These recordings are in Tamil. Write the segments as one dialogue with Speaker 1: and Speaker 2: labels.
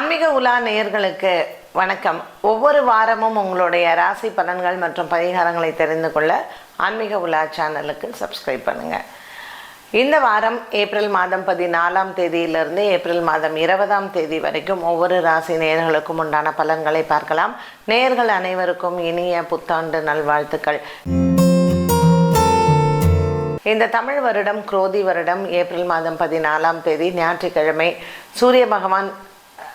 Speaker 1: ஆன்மீக உலா நேயர்களுக்கு வணக்கம். ஒவ்வொரு வாரமும் உங்களுடைய ராசி பலன்கள் மற்றும் பரிகாரங்களை தெரிந்து கொள்ள ஆன்மீக உலா சேனலுக்கு சப்ஸ்கிரைப் பண்ணுங்க. இந்த வாரம் ஏப்ரல் மாதம் பதினாலாம் தேதியிலிருந்து ஏப்ரல் மாதம் இருபதாம் தேதி வரைக்கும் ஒவ்வொரு ராசி நேயர்களுக்கும் உண்டான பலன்களை பார்க்கலாம். நேயர்கள் அனைவருக்கும் இனிய புத்தாண்டு நல்வாழ்த்துக்கள். இந்த தமிழ் வருடம் குரோதி வருடம் ஏப்ரல் மாதம் பதினாலாம் தேதி ஞாயிற்றுக்கிழமை சூரிய பகவான்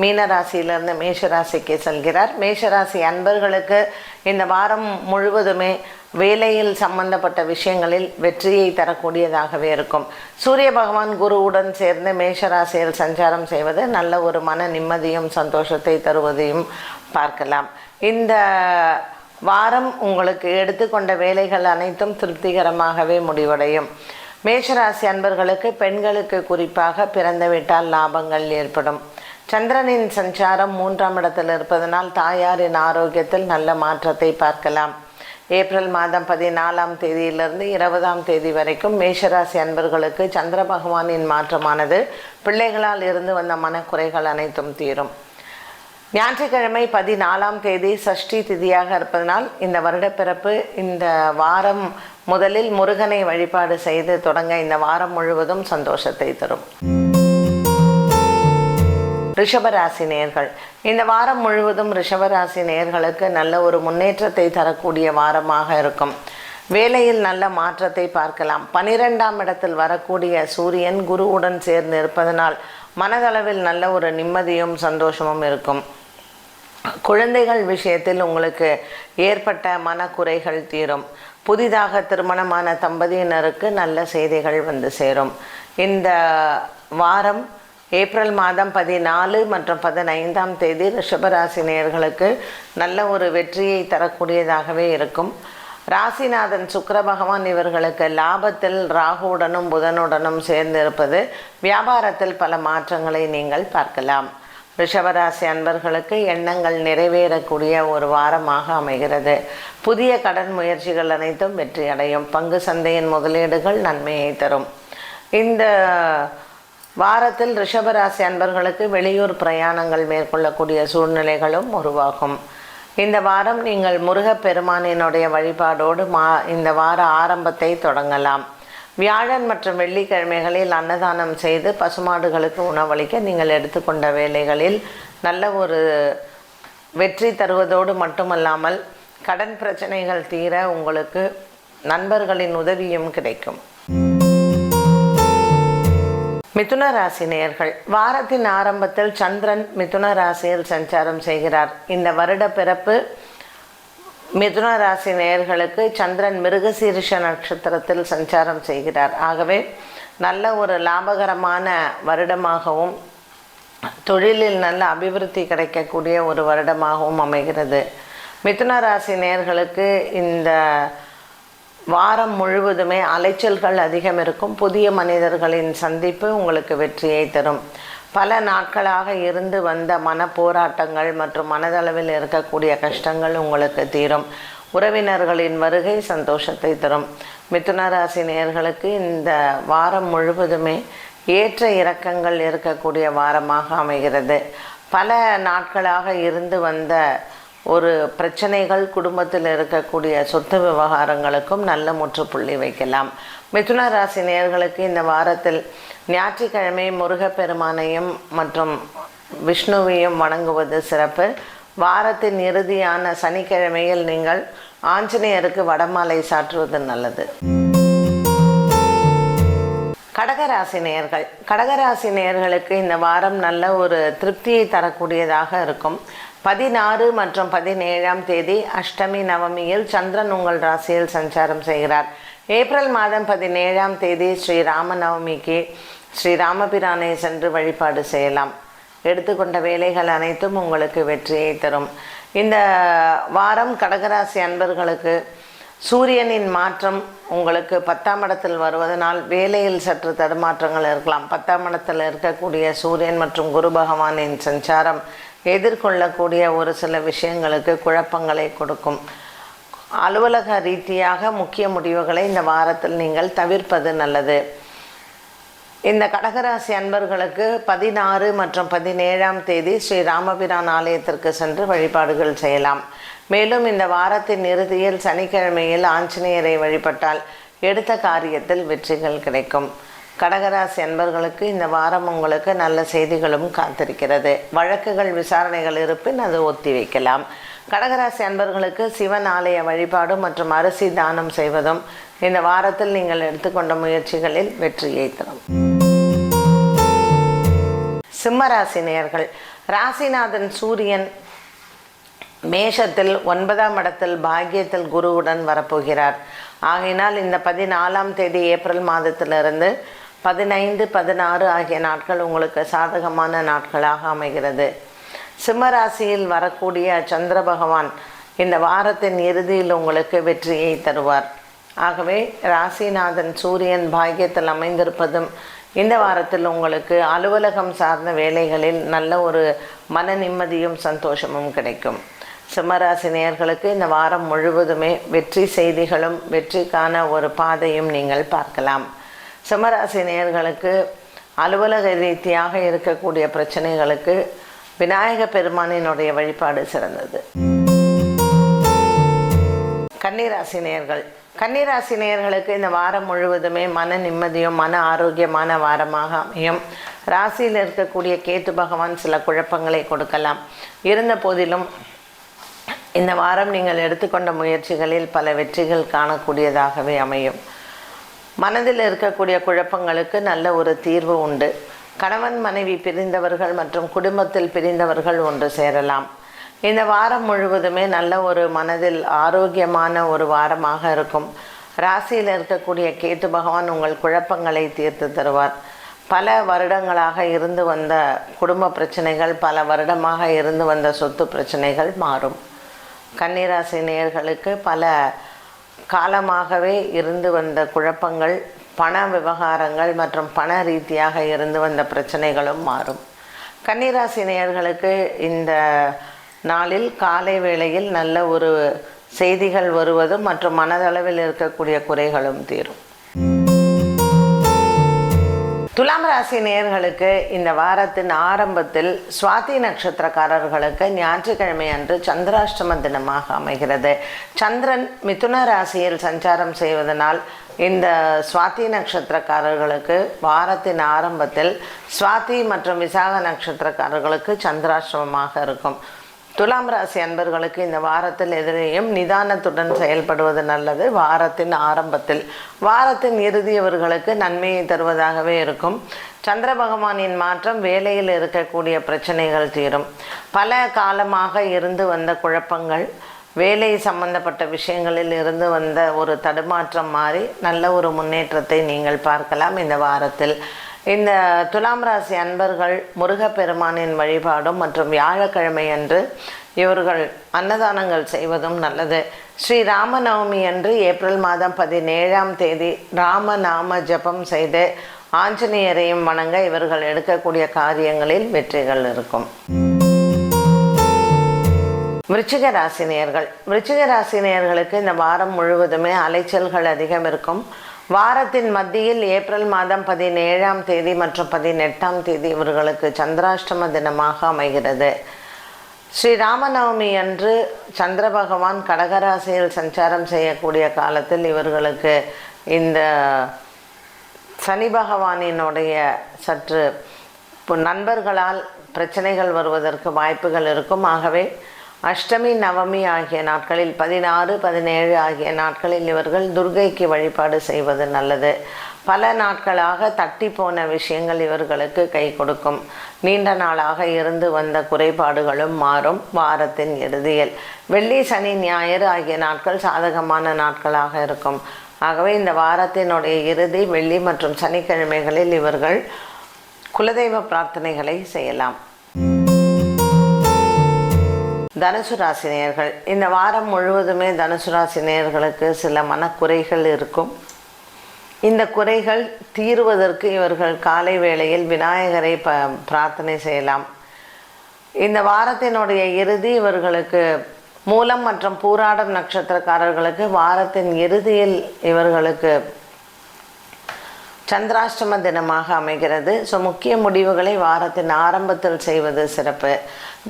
Speaker 1: மீனராசியிலிருந்து மேஷராசிக்கு செல்கிறார். மேஷராசி அன்பர்களுக்கு இந்த வாரம் முழுவதுமே வேலையில் சம்பந்தப்பட்ட விஷயங்களில் வெற்றியை தரக்கூடியதாகவே இருக்கும். சூரிய பகவான் குருவுடன் சேர்ந்து மேஷராசியில் சஞ்சாரம் செய்வது நல்ல ஒரு மன நிம்மதியும் சந்தோஷத்தை தருவதையும் பார்க்கலாம். இந்த வாரம் உங்களுக்கு எடுத்துக்கொண்ட வேலைகள் அனைத்தும் திருப்திகரமாகவே முடிவடையும். மேஷராசி அன்பர்களுக்கு பெண்களுக்கு குறிப்பாக பிறந்துவிட்டால் லாபங்கள் ஏற்படும். சந்திரனின் சஞ்சாரம் மூன்றாம் இடத்தில் இருப்பதனால் தாயாரின் ஆரோக்கியத்தில் நல்ல மாற்றத்தை பார்க்கலாம். ஏப்ரல் மாதம் பதினாலாம் தேதியிலிருந்து இருபதாம் தேதி வரைக்கும் மேஷராசி அன்பர்களுக்கு சந்திர பகவானின் மாற்றமானது பிள்ளைகளால் இருந்து வந்த மனக்குறைகள் அனைத்தும் தீரும். ஞாயிற்றுக்கிழமை பதினாலாம் தேதி சஷ்டி திதியாக இருப்பதனால் இந்த வருடப்பிறப்பு இந்த வாரம் முதலில் முருகனை வழிபாடு செய்து தொடங்க இந்த வாரம் முழுவதும் சந்தோஷத்தை தரும். ரிஷபராசி நேர்கள் இந்த வாரம் முழுவதும் ரிஷபராசி நேர்களுக்கு நல்ல ஒரு முன்னேற்றத்தை தரக்கூடிய வாரமாக இருக்கும். வேலையில் நல்ல மாற்றத்தை பார்க்கலாம். பனிரெண்டாம் இடத்தில் வரக்கூடிய சூரியன் குருவுடன் சேர்ந்து இருப்பதனால் மனதளவில் நல்ல ஒரு நிம்மதியும் சந்தோஷமும் இருக்கும். குழந்தைகள் விஷயத்தில் உங்களுக்கு ஏற்பட்ட மனக்குறைகள் தீரும். புதிதாக திருமணமான தம்பதியினருக்கு நல்ல செய்திகள் வந்து சேரும். இந்த வாரம் ஏப்ரல் மாதம் பதினாலு மற்றும் பதினைந்தாம் தேதி ரிஷபராசி நேர்களுக்கு நல்ல ஒரு வெற்றியை தரக்கூடியதாகவே இருக்கும். ராசிநாதன் சுக்கர பகவான் இவர்களுக்கு லாபத்தில் ராகுவுடனும் புதனுடனும் சேர்ந்திருப்பது வியாபாரத்தில் பல மாற்றங்களை நீங்கள் பார்க்கலாம். ரிஷபராசி அன்பர்களுக்கு எண்ணங்கள் நிறைவேறக்கூடிய ஒரு வாரமாக அமைகிறது. புதிய கடன் முயற்சிகள் அனைத்தும் வெற்றி அடையும் பங்கு சந்தையின் முதலீடுகள் நன்மையை தரும். இந்த வாரத்தில் ரிஷபராசி அன்பர்களுக்கு வெளியூர் பிரயாணங்கள் மேற்கொள்ளக்கூடிய சூழ்நிலைகளும் உருவாகும். இந்த வாரம் நீங்கள் முருகப்பெருமானினுடைய வழிபாடோடு மா இந்த வார ஆரம்பத்தை தொடங்கலாம். வியாழன் மற்றும் வெள்ளிக்கிழமைகளில் அன்னதானம் செய்து பசுமாடுகளுக்கு உணவளிக்க நீங்கள் எடுத்துக்கொண்ட வேலைகளில் நல்ல ஒரு வெற்றி தருவதோடு மட்டுமல்லாமல் கடன் பிரச்சனைகள் தீர உங்களுக்கு நண்பர்களின் உதவியும் கிடைக்கும். மிதுன ராசி நேயர்கள் வாரத்தின் ஆரம்பத்தில் சந்திரன் மிதுன ராசியில் சஞ்சாரம் செய்கிறார். இந்த வருட பிறப்பு மிதுன ராசி நேயர்களுக்கு சந்திரன் மிருகசீரிஷ நட்சத்திரத்தில் சஞ்சாரம் செய்கிறார். ஆகவே நல்ல ஒரு லாபகரமான வருடமாகவும் தொழிலில் நல்ல அபிவிருத்தி கிடைக்கக்கூடிய ஒரு வருடமாகவும் அமைகிறது. மிதுன ராசி நேயர்களுக்கு இந்த வாரம் முழுவதுமே அலைச்சல்கள் அதிகம் இருக்கும் புதிய மனிதர்களின் சந்திப்பு உங்களுக்கு வெற்றியை தரும். பல நாட்களாக இருந்து வந்த மன போராட்டங்கள் மற்றும் மனதளவில் இருக்கக்கூடிய கஷ்டங்கள் உங்களுக்கு தீரும். உறவினர்களின் வருகை சந்தோஷத்தை தரும். மிதுன ராசி இந்த வாரம் முழுவதுமே ஏற்ற இறக்கங்கள் இருக்கக்கூடிய வாரமாக அமைகிறது. பல நாட்களாக இருந்து வந்த ஒரு பிரச்சனைகள் குடும்பத்தில் இருக்கக்கூடிய சொத்து விவகாரங்களுக்கும் நல்ல முற்றுப்புள்ளி வைக்கலாம். மிதுன ராசி நேயர்களுக்கு இந்த வாரத்தில் ஞாயிற்றுக்கிழமை முருகப்பெருமானையும் மற்றும் விஷ்ணுவையும் வணங்குவது சிறப்பு. வாரத்தின் இறுதியான சனிக்கிழமையில் நீங்கள் ஆஞ்சநேயருக்கு வடமாலை சாற்றுவது நல்லது. கடகராசி நேயர்கள். கடகராசி நேயர்களுக்கு இந்த வாரம் நல்ல ஒரு திருப்தியை தரக்கூடியதாக இருக்கும். பதினாறு மற்றும் பதினேழாம் தேதி அஷ்டமி நவமியில் சந்திரன் உங்கள் ராசியில் சஞ்சாரம் செய்கிறார். ஏப்ரல் மாதம் பதினேழாம் தேதி ஸ்ரீ ராமநவமிக்கு ஸ்ரீ ராமபிரானை சென்று வழிபாடு செய்யலாம். எடுத்துக்கொண்ட வேலைகள் அனைத்தும் உங்களுக்கு வெற்றியை தரும். இந்த வாரம் கடகராசி அன்பர்களுக்கு சூரியனின் மாற்றம் உங்களுக்கு பத்தாம் இடத்தில் வருவதனால் வேலையில் சற்று தடுமாற்றங்கள் இருக்கலாம். பத்தாம் இடத்தில் இருக்கக்கூடிய சூரியன் மற்றும் குரு பகவானின் சஞ்சாரம் எதிர்கொள்ளக்கூடிய ஒரு சில விஷயங்களுக்கு குழப்பங்களை கொடுக்கும். அலுவலக ரீதியாக முக்கிய முடிவுகளை இந்த வாரத்தில் நீங்கள் தவிர்ப்பது நல்லது. இந்த கடகராசி அன்பர்களுக்கு பதினாறு மற்றும் பதினேழாம் தேதி ஸ்ரீ ராமபிரான் ஆலயத்திற்கு சென்று வழிபாடுகள் செய்யலாம். மேலும் இந்த வாரத்தின் இறுதியில் சனிக்கிழமையில் ஆஞ்சநேயரை வழிபட்டால் எடுத்த காரியத்தில் வெற்றிகள் கிடைக்கும். கடகராசி அன்பர்களுக்கு இந்த வாரம் உங்களுக்கு நல்ல செய்திகளும் காத்திருக்கிறது. வழக்குகள் விசாரணைகள் இருப்பின் அது ஒத்தி வைக்கலாம். கடகராசி அன்பர்களுக்கு சிவன் ஆலய வழிபாடு மற்றும் அரிசி தானம் செய்வதும் இந்த வாரத்தில் நீங்கள் எடுத்துக்கொண்ட முயற்சிகளில் வெற்றியை தரும். சிம்மராசி நேர்கள் ராசிநாதன் சூரியன் மேஷத்தில் ஒன்பதாம் இடத்தில் பாக்கியத்தில் குருவுடன் வரப்போகிறார். ஆகையினால் இந்த பதினாலாம் தேதி ஏப்ரல் மாதத்திலிருந்து பதினைந்து பதினாறு ஆகிய நாட்கள் உங்களுக்கு சாதகமான நாட்களாக அமைகிறது. சிம்மராசியில் வரக்கூடிய சந்திர பகவான் இந்த வாரத்தின் இறுதியில் உங்களுக்கு வெற்றியை தருவார். ஆகவே ராசிநாதன் சூரியன் பாக்கியத்தில் அமைந்திருப்பதும் இந்த வாரத்தில் உங்களுக்கு அலுவலகம் சார்ந்த வேலைகளில் நல்ல ஒரு மன நிம்மதியும் சந்தோஷமும் கிடைக்கும். சிம்மராசி நேயர்களுக்கு இந்த வாரம் முழுவதுமே வெற்றி செய்திகளும் வெற்றிக்கான ஒரு பாதையும் நீங்கள் பார்க்கலாம். சிம்மராசி நேர்களுக்கு அலுவலக ரீதியாக இருக்கக்கூடிய பிரச்சனைகளுக்கு விநாயக பெருமானினுடைய வழிபாடு சிறந்தது. கன்னிராசி நேர்கள் கன்னிராசி நேர்களுக்கு இந்த வாரம் முழுவதுமே மன நிம்மதியும் மன ஆரோக்கியமான வாரமாக அமையும். ராசியில் இருக்கக்கூடிய கேத்து பகவான் சில குழப்பங்களை கொடுக்கலாம். இருந்த போதிலும் இந்த வாரம் நீங்கள் எடுத்துக்கொண்ட முயற்சிகளில் பல வெற்றிகள் காணக்கூடியதாகவே அமையும். மனதில் இருக்கக்கூடிய குழப்பங்களுக்கு நல்ல ஒரு தீர்வு உண்டு. கணவன் மனைவி பிரிந்தவர்கள் மற்றும் குடும்பத்தில் பிரிந்தவர்கள் ஒன்று சேரலாம். இந்த வாரம் முழுவதுமே நல்ல ஒரு மனதில் ஆரோக்கியமான ஒரு வாரமாக இருக்கும். ராசியில் இருக்கக்கூடிய கேத்து பகவான் உங்கள் குழப்பங்களை தீர்த்து தருவார். பல வருடங்களாக இருந்து வந்த குடும்ப பிரச்சனைகள் பல வருடமாக இருந்து வந்த சொத்து பிரச்சனைகள் மாறும். கன்னிராசி நேர்களுக்கு பல காலமாகவே இருந்து வந்த குழப்பங்கள் பண விவகாரங்கள் மற்றும் பண ரீதியாக இருந்து வந்த பிரச்சனைகளும் மாறும். கன்னிராசி நேயர்களுக்கு இந்த நாளில் காலை வேளையில் நல்ல ஒரு செய்திகள் வருவதும் மற்றும் மனதளவில் இருக்கக்கூடிய குறைகளும் தீரும். துலாம் ராசி நேயர்களுக்கு இந்த வாரத்தின் ஆரம்பத்தில் சுவாதி நட்சத்திரக்காரர்களுக்கு ஞாயிற்றுக்கிழமை அன்று சந்திராஷ்டம தினமாக அமைகிறது. சந்திரன் மிதுன ராசியில் சஞ்சாரம் செய்வதனால் இந்த சுவாதி நட்சத்திரக்காரர்களுக்கு வாரத்தின் ஆரம்பத்தில் சுவாதி மற்றும் விசாக நட்சத்திரக்காரர்களுக்கு சந்திராஷ்டமமாக இருக்கும். துலாம் ராசி அன்பர்களுக்கு இந்த வாரத்தில் எதிரேயும் நிதானத்துடன் செயல்படுவது நல்லது. வாரத்தின் ஆரம்பத்தில் வாரத்தின் இறுதியவர்களுக்கு நன்மையை தருவதாகவே இருக்கும். சந்திர பகவானின் மாற்றம் வேலையில் இருக்கக்கூடிய பிரச்சனைகள் தீரும். பல காலமாக இருந்து வந்த குழப்பங்கள் வேலை சம்பந்தப்பட்ட விஷயங்களில் இருந்து வந்த ஒரு தடுமாற்றம் மாறி நல்ல ஒரு முன்னேற்றத்தை நீங்கள் பார்க்கலாம் இந்த வாரத்தில். இந்த துலாம் ராசி அன்பர்கள் முருகப்பெருமானின் வழிபாடும் மற்றும் வியாழக்கிழமை அன்று இவர்கள் அன்னதானங்கள் செய்வதும் நல்லது. ஸ்ரீ ராமநவமி அன்று ஏப்ரல் மாதம் பதினேழாம் தேதி ராமநாம ஜபம் செய்து ஆஞ்சநேயரையும் வணங்க இவர்கள் எடுக்கக்கூடிய காரியங்களில் வெற்றிகள் இருக்கும். விருச்சிக ராசினியர்கள் விருச்சிக ராசினியர்களுக்கு இந்த வாரம் முழுவதுமே அலைச்சல்கள் அதிகம் இருக்கும். வாரத்தின் மத்தியில் ஏப்ரல் மாதம் பதினேழாம் தேதி மற்றும் பதினெட்டாம் தேதி இவர்களுக்கு சந்திராஷ்டம தினமாக அமைகிறது. ஸ்ரீ ராமநவமி அன்று சந்திர பகவான் கடகராசியில் சஞ்சாரம் செய்யக்கூடிய காலத்தில் இவர்களுக்கு இந்த சனி பகவானினுடைய சற்று நண்பர்களால் பிரச்சனைகள் வருவதற்கு வாய்ப்புகள் இருக்கும். ஆகவே அஷ்டமி நவமி ஆகிய நாட்களில் பதினாறு பதினேழு ஆகிய நாட்களில் இவர்கள் துர்கைக்கு வழிபாடு செய்வது நல்லது. பல நாட்களாக தட்டி போன விஷயங்கள் இவர்களுக்கு கை கொடுக்கும். நீண்ட நாளாக இருந்து வந்த குறைபாடுகளும் மாறும் வாரத்தின் இறுதியில். வெள்ளி சனி ஞாயிறு ஆகிய நாட்கள் சாதகமான நாட்களாக இருக்கும். ஆகவே இந்த வாரத்தினுடைய இறுதி வெள்ளி மற்றும் சனிக்கிழமைகளில் இவர்கள் குலதெய்வ பிரார்த்தனைகளை செய்யலாம். தனுசு ராசினியர்கள் இந்த வாரம் முழுவதுமே தனுசு ராசினியர்களுக்கு சில மனக்குறைகள் இருக்கும். இந்த குறைகள் தீருவதற்கு இவர்கள் காலை வேளையில் விநாயகரை ப பிரார்த்தனை செய்யலாம். இந்த வாரத்தினுடைய இறுதி இவர்களுக்கு மூலம் மற்றும் பூராடம் நட்சத்திரக்காரர்களுக்கு வாரத்தின் இறுதியில் இவர்களுக்கு சந்திராஷ்டம தினமாக அமைகிறது. ஸோ முக்கிய முடிவுகளை வாரத்தின் ஆரம்பத்தில் செய்வது சிறப்பு.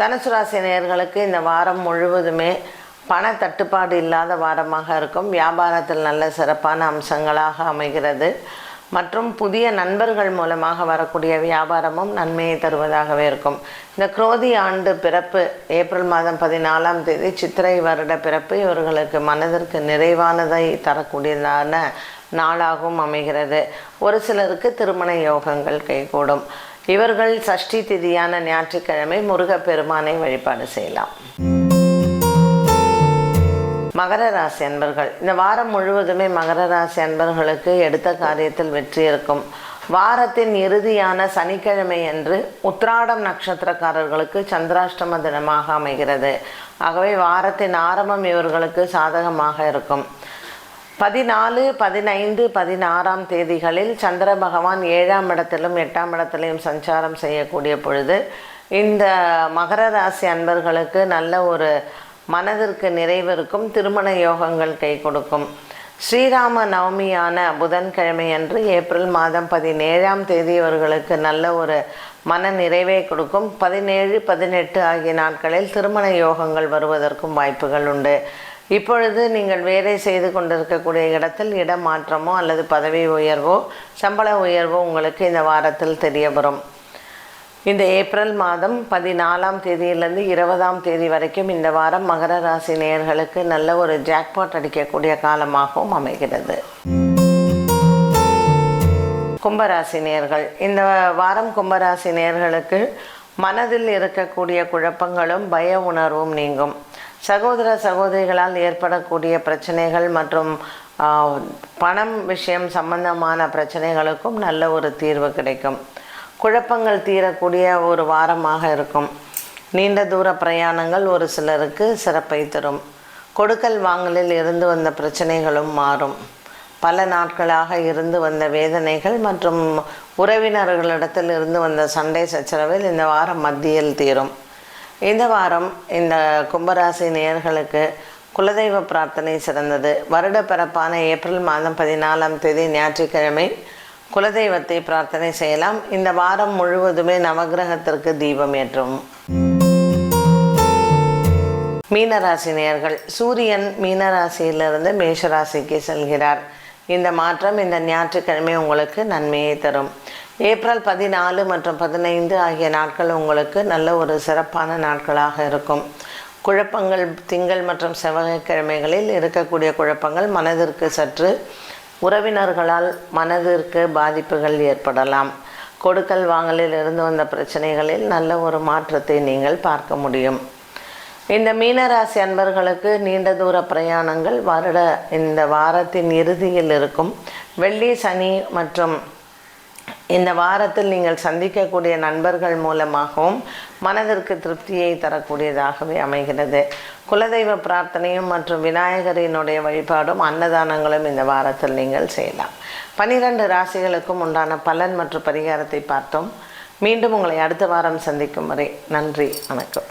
Speaker 1: தனுசு ராசி நேயர்களுக்கு இந்த வாரம் முழுவதுமே பண தட்டுப்பாடு இல்லாத வாரமாக இருக்கும். வியாபாரத்தில் நல்ல சிறப்பான அம்சங்களாக அமைகிறது. மற்றும் புதிய நண்பர்கள் மூலமாக வரக்கூடிய வியாபாரமும் நன்மையை தருவதாகவே இருக்கும். இந்த குரோதி ஆண்டு பிறப்பு ஏப்ரல் மாதம் பதினாலாம் தேதி சித்திரை வருட பிறப்பு இவர்களுக்கு மனதிற்கு நிறைவானதை தரக்கூடியதான நாளாகவும் அமைகிறது. ஒரு சிலருக்கு திருமண யோகங்கள் கைகூடும். இவர்கள் சஷ்டி திதியான ஞாயிற்றுக்கிழமை முருகப்பெருமானை வழிபாடு செய்யலாம். மகர ராசி அன்பர்கள். இந்த வாரம் முழுவதுமே மகர ராசி அன்பர்களுக்கு எடுத்த காரியத்தில் வெற்றி இருக்கும். வாரத்தின் இறுதியான சனிக்கிழமை அன்று உத்ராடம் நட்சத்திரக்காரர்களுக்கு சந்திராஷ்டம தினமாக அமைகிறது. ஆகவே வாரத்தின் ஆரம்பம் இவர்களுக்கு சாதகமாக இருக்கும். பதினாலு பதினைந்து பதினாறாம் தேதிகளில் சந்திர பகவான் ஏழாம் இடத்திலும் எட்டாம் இடத்திலையும் சஞ்சாரம் செய்யக்கூடிய பொழுது இந்த மகர ராசி அன்பர்களுக்கு நல்ல ஒரு மனதிற்கு நிறைவிருக்கும் திருமண யோகங்கள் கை கொடுக்கும். ஸ்ரீராம நவமியான புதன்கிழமை அன்று ஏப்ரல் மாதம் பதினேழாம் தேதி அவர்களுக்கு நல்ல ஒரு மன நிறைவை கொடுக்கும். பதினேழு பதினெட்டு ஆகிய நாட்களில் திருமண யோகங்கள் வருவதற்கும் வாய்ப்புகள் உண்டு. இப்பொழுது நீங்கள் வேலை செய்து கொண்டிருக்கக்கூடிய இடத்தில் இடமாற்றமோ அல்லது பதவி உயர்வோ சம்பள உயர்வோ உங்களுக்கு இந்த வாரத்தில் தெரிய வரும் இந்த ஏப்ரல் மாதம் பதினாலாம் தேதியிலிருந்து இருபதாம் தேதி வரைக்கும் இந்த வாரம் மகர ராசி நேயர்களுக்கு நல்ல ஒரு ஜாக்பாட் அடிக்கக்கூடிய காலமாகவும் அமைகிறது. கும்பராசி நேர்கள் இந்த வாரம் கும்பராசி நேயர்களுக்கு மனதில் இருக்கக்கூடிய குழப்பங்களும் பய உணர்வும் நீங்கும். சகோதர சகோதரிகளால் ஏற்படக்கூடிய பிரச்சனைகள் மற்றும் பணம் விஷயம் சம்பந்தமான பிரச்சனைகளுக்கும் நல்ல ஒரு தீர்வு கிடைக்கும். குழப்பங்கள் தீரக்கூடிய ஒரு வாரமாக இருக்கும். நீண்ட தூர பிரயாணங்கள் ஒரு சிலருக்கு சிறப்பை தரும். கொடுக்கல் வாங்கலில் இருந்து வந்த பிரச்சனைகளும் மாறும். பல நாட்களாக இருந்து வந்த வேதனைகள் மற்றும் உறவினர்களிடத்தில் இருந்து வந்த சண்டை சச்சரவில் இந்த வாரம் மத்தியில் தீரும். இந்த வாரம் இந்த கும்பராசி நேயர்களுக்கு குலதெய்வ பிரார்த்தனை சிறந்தது. வருட பிறப்பான ஏப்ரல் மாதம் பதினாலாம் தேதி ஞாயிற்றுக்கிழமை குலதெய்வத்தை பிரார்த்தனை செய்யலாம். இந்த வாரம் முழுவதுமே நவக்கிரகத்திற்கு தீபம் ஏற்றும். மீனராசி நேயர்கள் சூரியன் மீனராசியிலிருந்து மேஷராசிக்கு செல்கிறார். இந்த மாற்றம் இந்த ஞாயிற்றுக்கிழமை உங்களுக்கு நன்மையை தரும். ஏப்ரல் பதினாலு மற்றும் பதினைந்து ஆகிய நாட்கள் உங்களுக்கு நல்ல ஒரு சிறப்பான நாட்களாக இருக்கும். குழப்பங்கள் திங்கள் மற்றும் செவ்வாய்க்கிழமைகளில் இருக்கக்கூடிய குழப்பங்கள் மனதிற்கு சற்று உறவினர்களால் மனதிற்கு பாதிப்புகள் ஏற்படலாம். கொடுக்கல் வாங்கலில் இருந்து வந்த பிரச்சனைகளில் நல்ல ஒரு மாற்றத்தை நீங்கள் பார்க்க முடியும். இந்த மீனராசி அன்பர்களுக்கு நீண்ட தூர பிரயாணங்கள் வருட இந்த வாரத்தின் இறுதியில் இருக்கும். வெள்ளி சனி மற்றும் இந்த வாரத்தில் நீங்கள் சந்திக்கக்கூடிய நண்பர்கள் மூலமாகவும் மனதிற்கு திருப்தியை தரக்கூடியதாகவே அமைகிறது. குலதெய்வ பிரார்த்தனையும் மற்றும் விநாயகரினுடைய வழிபாடும் அன்னதானங்களும் இந்த வாரத்தில் நீங்கள் செய்யலாம். பனிரெண்டு ராசிகளுக்கும் உண்டான பலன் மற்றும் பரிகாரத்தை பார்த்தோம். மீண்டும் உங்களை அடுத்த வாரம் சந்திக்கும் வரை நன்றி வணக்கம்.